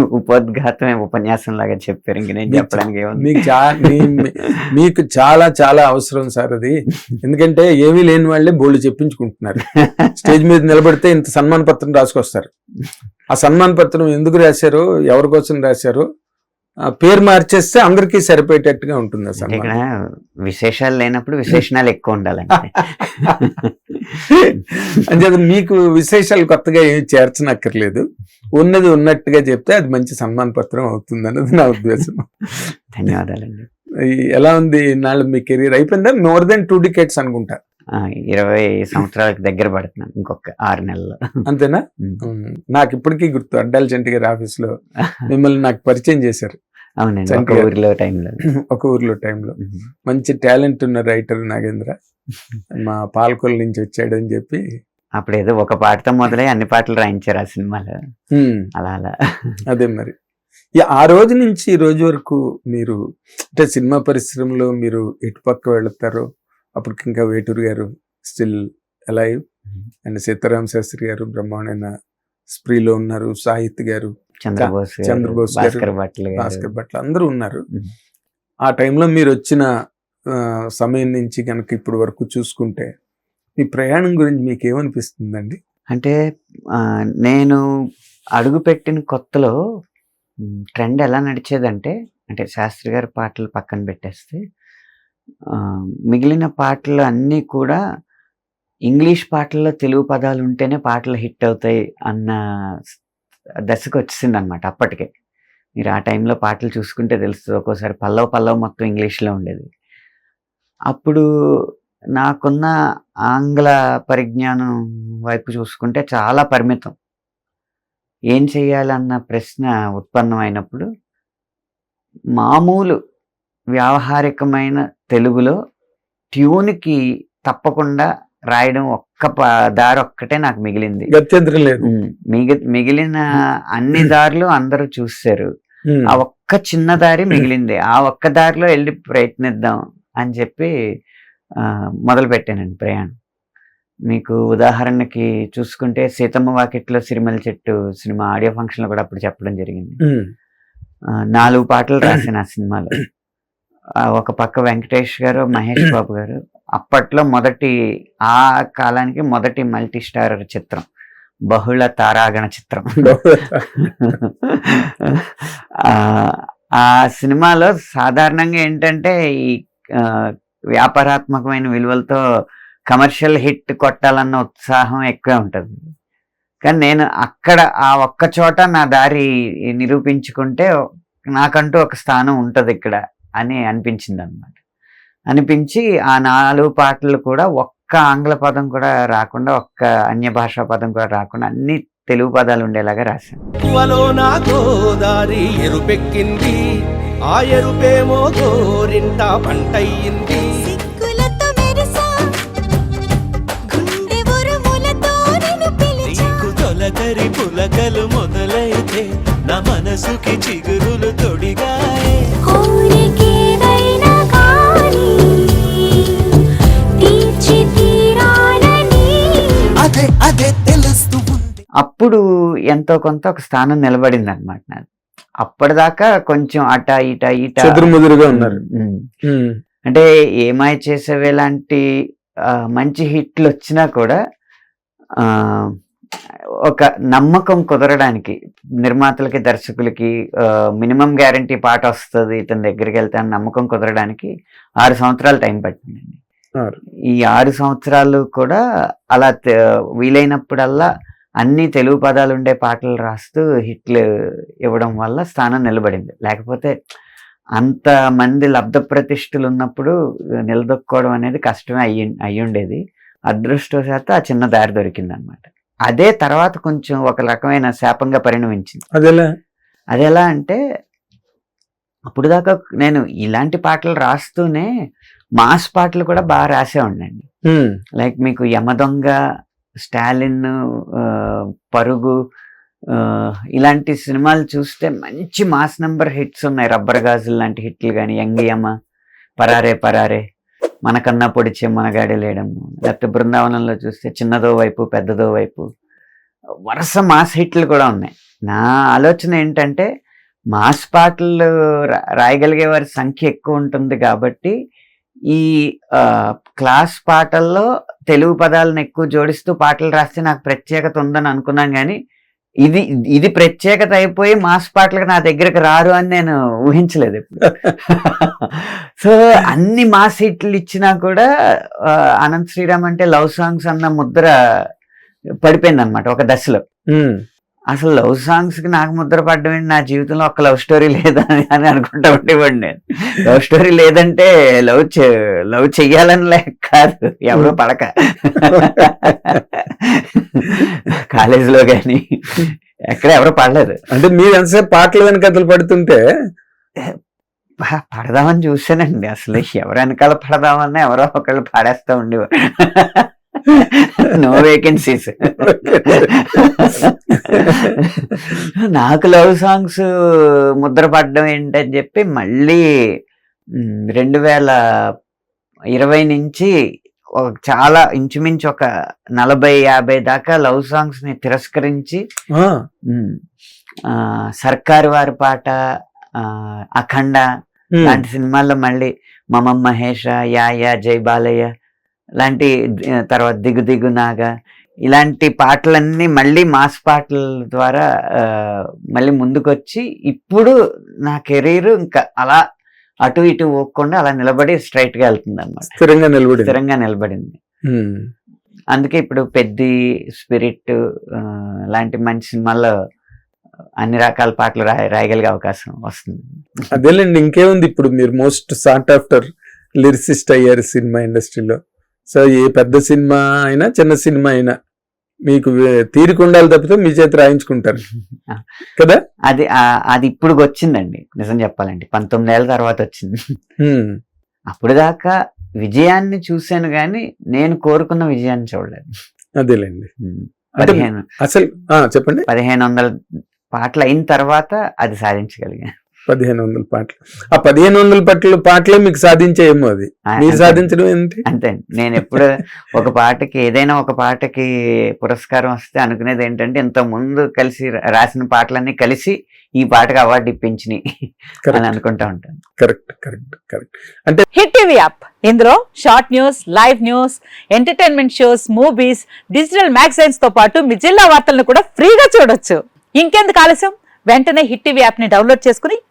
ఉపోద్ఘాతమే ఉపన్యాసం లాగా చెప్పారు. ఇంక నేను చెప్పడానికి మీకు మీకు చాలా చాలా అవసరం సార్ అది. ఎందుకంటే ఏమీ లేని వాళ్ళే బోల్డ్ చెప్పించుకుంటున్నారు. స్టేజ్ మీద నిలబడితే ఇంత సన్మాన పత్రం రాసుకొస్తారు. ఆ సన్మాన పత్రం ఎందుకు రాశారు? ఎవరి కోసం రాశారు? పేరు మార్చేస్తే అందరికీ సరిపోయేటట్టుగా ఉంటుంది అంటే ఇక్కడ విశేషాలు లేనప్పుడు విశేషణాలు ఎక్కువ ఉండాలంటే అంచేత మీకు విశేషాలు కొత్తగా ఏమి చేర్చనక్కర్లేదు. ఉన్నది ఉన్నట్టుగా చెప్తే అది మంచి సన్మాన పత్రం అవుతుంది అన్నది నా ఉద్దేశం. ధన్యవాదాలండి. ఎలా ఉంది నాళ్ళు మీ కెరీర్? అయిపోయిందా? మోర్ దెన్ టూ డికేట్స్ అనుకుంటా. ఇరవై సంవత్సరాలకు దగ్గర పడుతున్నాను ఇంకొక ఆరు నెలల్లో. అంతేనా? నాకు ఇప్పటికీ గుర్తు అడ్డాల చంటి గారి ఆఫీస్లో మిమ్మల్ని నాకు పరిచయం చేశారు. అవునండి ఒక. ఊరిలో టైంలో. ఒక ఊర్లో టైంలో. మంచి టాలెంట్ ఉన్న రైటర్ నాగేంద్ర. మా పాలకొల నుంచి వచ్చాడు అని చెప్పి. అప్పుడు ఏదో ఒక పాటతో మొదలై అన్ని పాటలు రాయించారు ఆ సినిమాలో. అలా అలా. అదే మరి. ఆ రోజు నుంచి ఈ రోజు వరకు మీరు అంటే సినిమా పరిశ్రమలో మీరు ఎటు పక్క వెళుతారో అప్పటికి ఇంకా వేటూరు గారు still alive. And Sitaram Sastry గారు బ్రహ్మాండమైన స్ప్రీలో ఉన్నారు సాహిత్ గారు. చంద్రబోస్ చంద్రబోస్ భాస్కర్ భట్ల. భాస్కర్ భట్ల అందరూ ఉన్నారు. ఆ టైంలో మీరు వచ్చిన సమయం నుంచి కనుక ఇప్పటి వరకు చూసుకుంటే మీ ప్రయాణం గురించి మీకు ఏమనిపిస్తుందండి అంటే నేను అడుగు పెట్టిన కొత్తలో ట్రెండ్ ఎలా నడిచేదంటే అంటే శాస్త్రి గారి పాటలు పక్కన పెట్టేస్తే మిగిలిన పాటలు అన్నీ కూడా ఇంగ్లీష్ పాటల్లో తెలుగు పదాలు ఉంటేనే పాటలు హిట్ అవుతాయి అన్న దశకు వచ్చింది అనమాట అప్పటికే. మీరు ఆ టైంలో పాటలు చూసుకుంటే తెలుస్తుంది ఒక్కోసారి పల్లవ పల్లవ మొత్తం ఇంగ్లీష్లో ఉండేది. అప్పుడు నాకున్న ఆంగ్ల పరిజ్ఞానం వైపు చూసుకుంటే చాలా పరిమితం. ఏం చేయాలన్న ప్రశ్న ఉత్పన్నమైనప్పుడు మామూలు వ్యావహారికమైన తెలుగులో ట్యూన్కి తప్పకుండా రాయడం ఒక్క దారి ఒక్కటే నాకు మిగిలింది. గత్యంతరం లేదు. మిగిలిన అన్ని దారులు అందరూ చూశారు ఆ ఒక్క చిన్న దారి మిగిలింది. ఆ ఒక్క దారిలో వెళ్ళి ప్రయత్నిద్దాం అని చెప్పి మొదలు పెట్టానండి ప్రయాణం. మీకు ఉదాహరణకి చూసుకుంటే సీతమ్మ వాకిట్లో సిరిమల చెట్టు సినిమా ఆడియో ఫంక్షన్లో కూడా అప్పుడు చెప్పడం జరిగింది. నాలుగు పాటలు రాసిన ఆ సినిమాలో. ఒక పక్క వెంకటేష్ గారు మహేష్ బాబు గారు అప్పట్లో మొదటి ఆ కాలానికి మొదటి మల్టీ స్టార్ చిత్రం. బహుళ తారాగణ చిత్రం. ఆ, సినిమాలో సాధారణంగా ఏంటంటే ఈ వ్యాపారాత్మకమైన విలువలతో కమర్షియల్ హిట్ కొట్టాలన్న ఉత్సాహం ఎక్కువే ఉంటుంది. కానీ నేను అక్కడ ఆ ఒక్క చోట నా దారి నిరూపించుకుంటే నాకంటూ ఒక స్థానం ఉంటుంది ఇక్కడ అని అనిపించింది అనమాట అనిపించి ఆ నాలుగు పాటలు కూడా ఒక్క ఆంగ్ల పదం కూడా రాకుండా ఒక్క అన్య భాషా పదం కూడా రాకుండా అన్ని తెలుగు పదాలు ఉండేలాగా రాశాను. ఎక్కువలో నా గోదారి ఎరుపెక్కింది ఆ ఎరుపేమో గోరింట పంటయ్యింది. సిగ్గులతో మెరిసా గుండె ఉరుములతో నిన్ను పిలిచా. నీకు తొలకరి పులకలు మొదలైతే నా మనసుకి చిగురులు తొడిగాయే. అప్పుడు ఎంతో కొంత ఒక స్థానం నిలబడింది అనమాట నాకు అప్పటిదాకా కొంచెం అట ఇట ఇట. చెదురుముదురుగా ఉన్నారు. అంటే ఏమాయ చేసేవే లాంటి మంచి హిట్లు వచ్చినా కూడా ఆ, ఒక నమ్మకం కుదరడానికి నిర్మాతలకి దర్శకులకి మినిమం గ్యారంటీ పాట వస్తుంది ఇతని దగ్గరికి వెళ్తే అని నమ్మకం కుదరడానికి ఆరు సంవత్సరాలు టైం పట్టిందండి. ఈ ఆరు సంవత్సరాలు కూడా అలా వీలైనప్పుడల్లా అన్ని తెలుగు పదాలు ఉండే పాటలు రాస్తూ హిట్లు ఇవ్వడం వల్ల స్థానం నిలబడింది. లేకపోతే అంత మంది లబ్ధ ప్రతిష్ఠలు ఉన్నప్పుడు నిలదొక్కుకోవడం అనేది కష్టమే అయ్యి అయ్యుండేది. అదృష్టవశాత్తు ఆ చిన్న దారి దొరికింది అనమాట అదే తర్వాత కొంచెం ఒక రకమైన శాపంగా పరిణమించింది. అదేలా? అది ఎలా అంటే అప్పుడు దాకా నేను ఇలాంటి పాటలు రాస్తూనే మాస్ పాటలు కూడా బాగా రాసే ఉండండి లైక్ మీకు యమదొంగ స్టాలిన్ పరుగు ఇలాంటి సినిమాలు చూస్తే మంచి మాస్ నంబర్ హిట్స్ ఉన్నాయి. రబ్బర్ గాజులు లాంటి హిట్లు కానీ యంగియమ్మ పరారే పరారే మనకన్నా పొడిచే మనగాడి లేడము లేకపోతే బృందావనంలో చూస్తే చిన్నదో వైపు పెద్దదో వైపు వరుస మాస్ హిట్లు కూడా ఉన్నాయి. నా ఆలోచన ఏంటంటే మాస్ పాటలు రాయగలిగే వారి సంఖ్య ఎక్కువ ఉంటుంది కాబట్టి ఈ క్లాస్ పాటల్లో తెలుగు పదాలను ఎక్కువ జోడిస్తూ పాటలు రాస్తే నాకు ప్రత్యేకత ఉందని అనుకున్నాను కానీ ఇది ఇది ప్రత్యేకత అయిపోయి మాస్ పాటలకు నా దగ్గరకు రారు అని నేను ఊహించలేదు ఇప్పుడు సో అన్ని మాస్ హిట్లు ఇచ్చినా కూడా అనంత్ శ్రీరామ్ అంటే లవ్ సాంగ్స్ అన్న ముద్ర పడిపోయింది అనమాట ఒక దశలో. అసలు లవ్ సాంగ్స్కి నాకు ముద్ర పడ్డం? నా జీవితంలో ఒక లవ్ స్టోరీ లేదా అని అనుకుంటా ఉండేవాడిని నేను. లవ్ స్టోరీ లేదంటే లవ్ లవ్ చెయ్యాలని లేక కాదు. ఎవరో పడక. కాలేజీలో కానీ ఎక్కడ ఎవరో పడలేదు. అంటే మీరు ఎంతసేపు పాటలు వెనకథలు పడుతుంటే? పడదామని చూసానండి అసలు ఎవరు వెనకాల పడదామన్నా ఎవరో ఒకళ్ళు పాడేస్తా ఉండేవారు. నో వేకెన్సీస్ నాకు లవ్ సాంగ్స్ ముద్ర పడ్డం ఏంటని చెప్పి మళ్ళీ రెండు వేల ఇరవై నుంచి చాలా ఇంచుమించు ఒక నలభై యాభై దాకా లవ్ సాంగ్స్ని తిరస్కరించి సర్కారు వారి పాట అఖండ. లాంటి సినిమాల్లో మళ్ళీ మమం మహేష యా యా జై బాలయ్య లాంటి ఆ, తర్వాత దిగు దిగు నాగా ఇలాంటి పాటలన్నీ మళ్ళీ మాస్ పాటల ద్వారా మళ్ళీ ముందుకొచ్చి ఇప్పుడు నా కెరీర్ ఇంకా అలా అటు ఇటు పోకుండా అలా నిలబడి స్ట్రైట్గా వెళ్తుంది అనమాట స్థిరంగా నిలబడి స్థిరంగా నిలబడింది. అందుకే ఇప్పుడు పెద్ది స్పిరిట్ లాంటి మంచి సినిమాల్లో అన్ని రకాల పాటలు రాయ రాయగలిగే అవకాశం వస్తుంది. అదేలేండి ఇంకేముంది ఇప్పుడు మీరు మోస్ట్ సార్ట్ ఆఫ్టర్ లిరిసిస్ట్ అయ్యారు సినిమా ఇండస్ట్రీలో? సో ఏ పెద్ద సినిమా అయినా చిన్న సినిమా అయినా మీకు వే- తీరిక ఉండాలి తప్పితే మీ చేతి రాయించుకుంటారు. కదా? అది అది ఇప్పుడు వచ్చిందండి నిజం చెప్పాలంటే పంతొమ్మిది ఏళ్ళ తర్వాత వచ్చింది. అప్పుడు దాకా విజయాన్ని చూశాను కానీ నేను కోరుకున్న విజయాన్ని చూడలేదు. అదేలేండి. పదిహేను అసలు ఆ, చెప్పండి. పదిహేను వందల పాటలు అయిన తర్వాత అది సాధించగలిగాను. పదిహేను వందల పాటలు. ఆ పదిహేను వందల పాటలు పాటలే మీకు సాధించేయేమో అది. మీరు. సాధించడం ఏంటి? అంతే నేను ఎప్పుడు ఒక పాటకి ఏదైనా ఒక పాటకి పురస్కారం వస్తే అనుకునేది ఏంటంటే ఇంత ముందు కలిసి రా- రాసిన పాటలన్నీ కలిసి ఈ పాటకి అవార్డు ఇప్పించినాయి అని అనుకుంటా ఉంటాను. Correct correct correct hit TV app. ఇందులో short news live news entertainment shows movies digital మ్యాగజైన్స్తో పాటు మీ జిల్లా వార్తలను కూడా ఫ్రీగా చూడొచ్చు. ఇంకెందుకు ఆలస్యం? వెంటనే హిట్ టీవీ యాప్ని డౌన్లోడ్ చేసుకుని